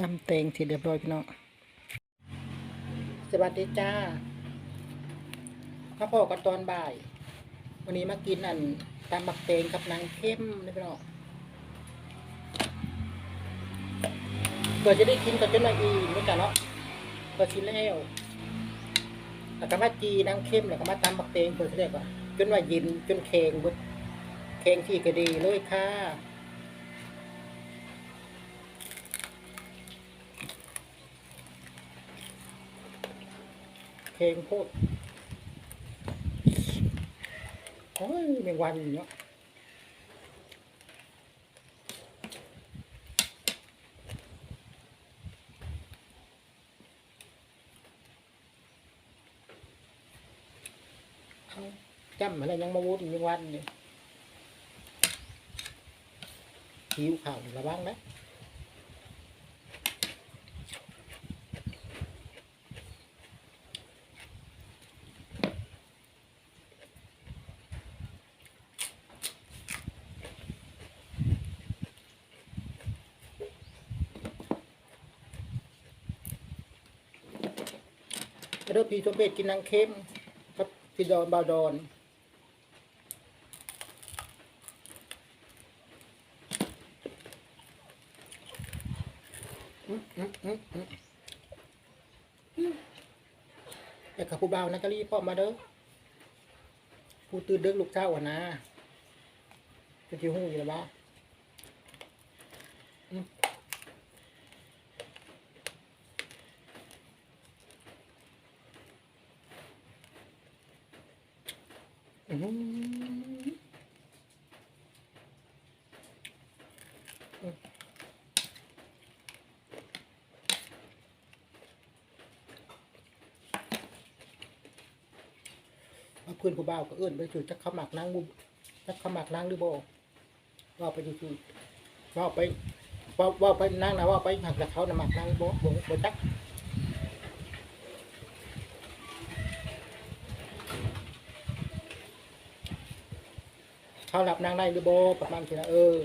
ตำเตงที่เรียบร้อยพี่น้องสวัสดีจ้าข้าวโพดกันตอนบ่าย วันนี้มากินอันตำบักเตงกับนางเข้มนี่พี่น้องเพื่อจะได้กินกับเจ้าหน้าอีไม่จ้ะเนาะเพื่อชินแล้วแล้วก็มาจีนางเข้มแล้วก็มาตำบักเตงเพื่อจะได้ก่อนจนว่าเยินจนเค็งบุดเค็งที่ก็ดีเลยค่ะ เพลงโคตรโอ้ยแมงวันเนาะเอาจำอะไรยังมาวุ่นแมงวันเนี่ยหิวข่าวระวังนะเริ่มพีสมเด็จกินนางเข้มครับพี่ดอนบาดอนอืมอืมอืมอืมแต่กับผู้บ่าวนักรีพ่อมาเด้อผู้ตื่นเด็กลูกเจ้าอะนะจะที่หูอยู่แล้วบ้าอืม อืม เอาเพื่อนผู้บ่าวก็เอื้อนไปสู่จักขมักนางบุจักขมักนางหรือโบ่ว่าไปดูคือว่าไปว่าว่าไปนางนะว่าไปหักจากเขานะหมักนางบ่บ่บ่จัก เขาหลับนางได้หรือโบประมาณนี้นะเออ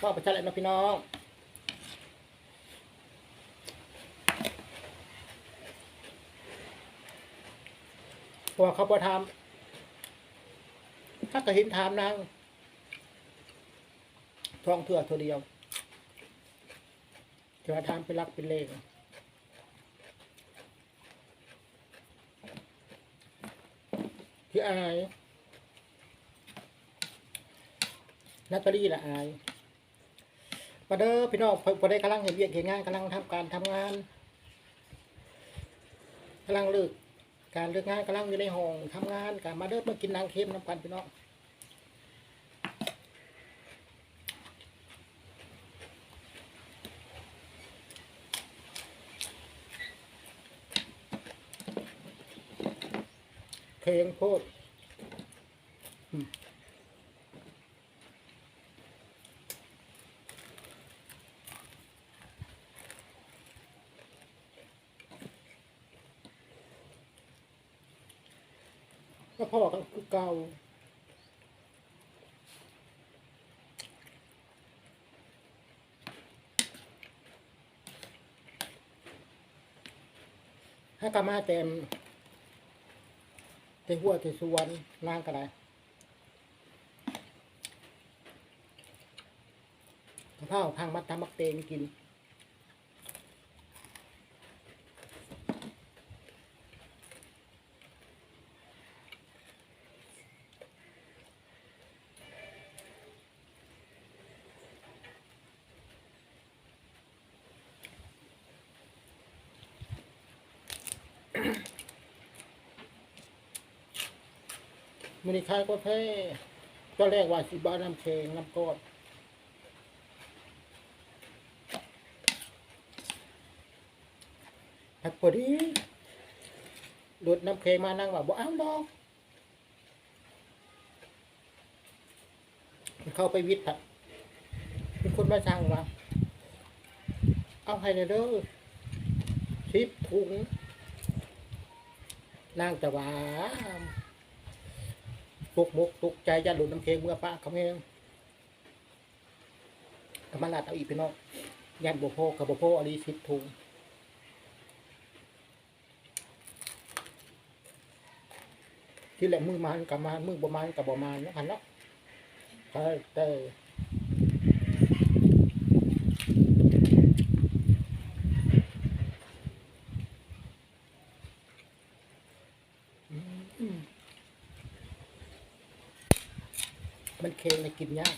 ก็ประชันแหละนะพี่น้องพวกเขาประทำถ้าก็เห็นถามนางทองเถื่อตัวเดียวจะทำเป็นรักเป็นเลง พี่อายนัตตอรี่ละอายมาเด้อพี่น้องพอได้กำลังเห็นเวียกเห็นงานกำลังทำการทำงานกำลังเลิกการเลิกงานกำลังอยู่ในห้องทำงานการมาเด้อมากินนางเค็มน้ำกันพี่น้อง เพลงโคตรก็พ่อก็คือเก่าให้กามาเต็ม เตหัวเต่สวนนางก็ได้ข้าวพังมัดทำมักเตงกิน มันนี่คายก็แพ้ก็แรกว่าสิบ้าน้ำเชงน้ำก้อนผัดพอดีหลุดน้ำเคงมานั่งว่าบ่เอาดอกเข้าไปวิทย์ผัดมีคนมาสั่งว่าเอาให้เลยเด้อชิปถุงนางแต่ว่า ตกมกตกใจจะหลุดน้ำเค็งเมื่อป้าเขาเองก็มาลาดเอาอีกพี่น้องยันบุพอกับบ่พออันนี้สิบถุงที่แหละมือมันกับมามือบ่มันกับบ่มันนะคันเนาะเฮ้ยเต้อืมมันเค็มใน กินยาก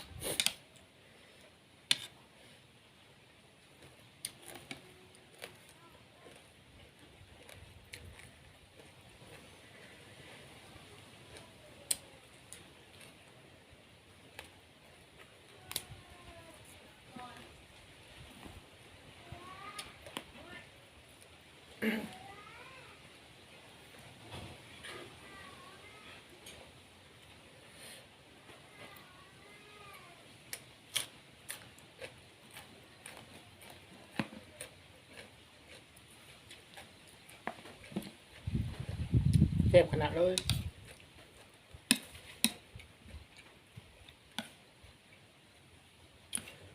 เจ็บขนาดเลย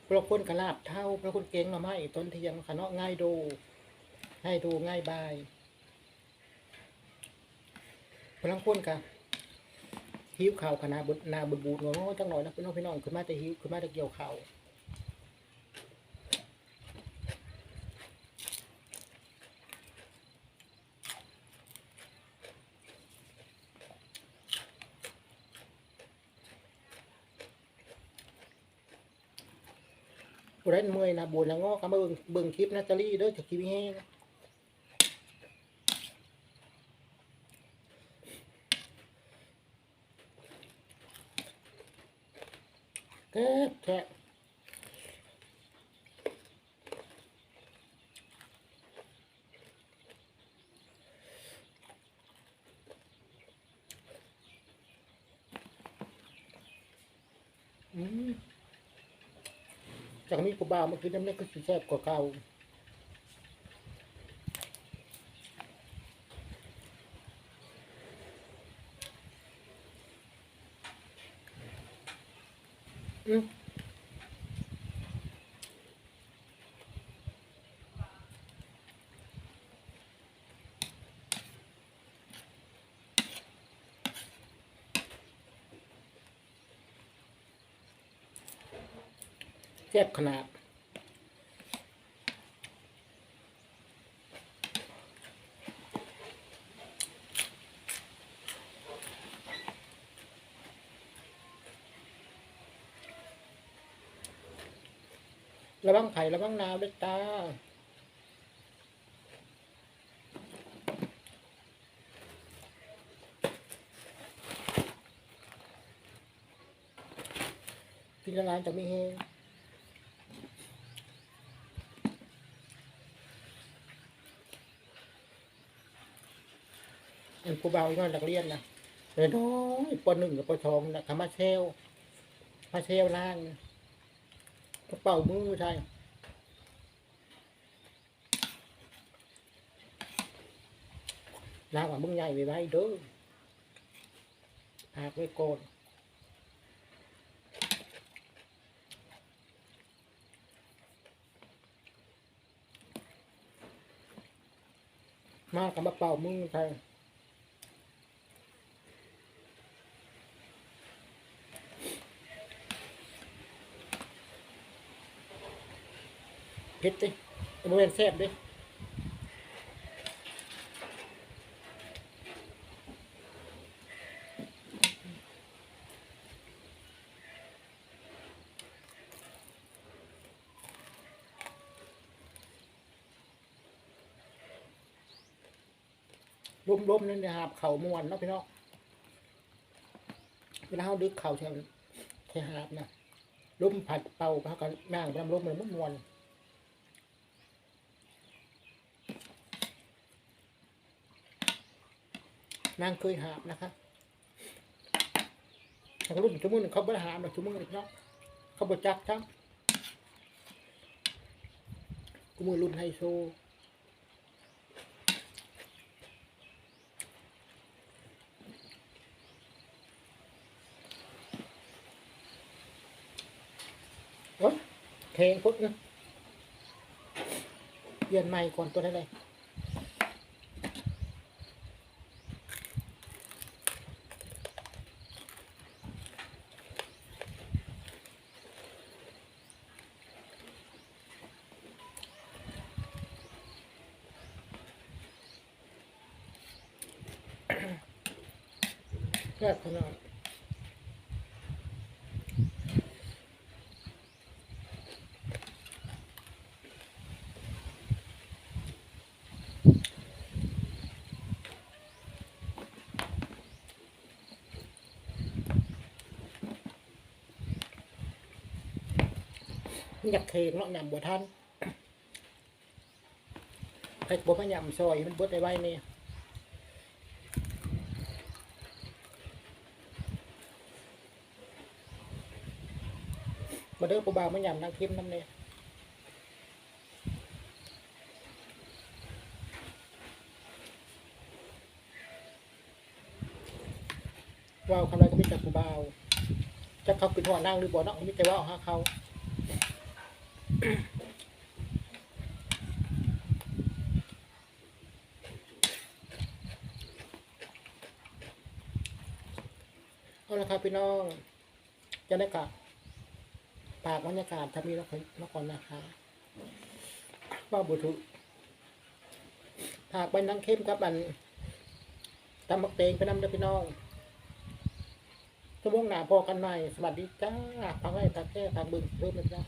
พระคุณกระลาบเท่าพระคุณเก่งมาไม่ต้นเทียมขะเนาะง่ายดูง่ายดูง่ายบายพระคุณกะหิวข่าวขนาดนนาบุญบูดงอจังหน่อยนะพี่น้องพี่น้องขึ้นมาแต่หิวขึ้นมาแต่เกี่ยวข่าว ผู้ใดเมื่อยนะบูดนะงอก็มาเบิ่งเบิ่งคลิปนาตาลีเด้อจากคลิปแห้งแค่แค่อืม จากนี้กูบ้ามันคือน้ำเล็กก็สิแซ่บกว่าเก่าอืม ซ่บขนาดระวังไผ่ระวังนาวด้วยตากินละลายจะไม่แห้ง อันกูเบาอีกน่อยนักเรียนนะเลยน้อยปหนึ่งกับปสองนะคำว่าเชลมาเชลล่างกระเป๋ามือใช่ล้างว่ามึงใหญ่ไว้ไว้เด้อหากไว้โกนมากับมาเป่ามือใช่ ผ็ดดิบริเวณแซ่บดิล้มๆนั่นะครับ เข่ามวนเนาะพี่น้องเวลาเขาดึกเข่าใช่ใช่หาบนะล้มผัดเป่าเขากันนั่งไปทำล้มเลยมันมุ่มวน นางเคยหาบนะคะทางรุ่นชั่วโมงหนึ่งเขาบริหารมาชั่วโมงหนึ่งเนาะเขาบริจักจังกูมือรุ่นไฮโซโอ๊ยเพลงพุทธนะเปลี่ยนใหม่ก่อนตัวได้เลย แค่ขนาดอยากเทงเนาะยำบัวท่านใครบัวพะยำซอยมันบดได้ไว้เนี่ย มาเด้อปูบ่าวมายำนางคิมน้ำเนี่ยว้าวคำไรก็ไม่จับปูบ่าวจะเขาเป็นหัวนั่งหรือบ่เนาะไมแต่ว่าเอาหาเขาเอาละครับพี่น้องจะได้กลับ ปากบรรยากาศทำนี้นครนครนะคะว่าบุตรผากใบนังเข้มครับอันตำบักเตงไปนำเด้อพี่น้องชั่วงหนาพอกันหม่สวัสดีจ้าพักไว้พักแค่พักบึงเพิ่มนะจ๊ะ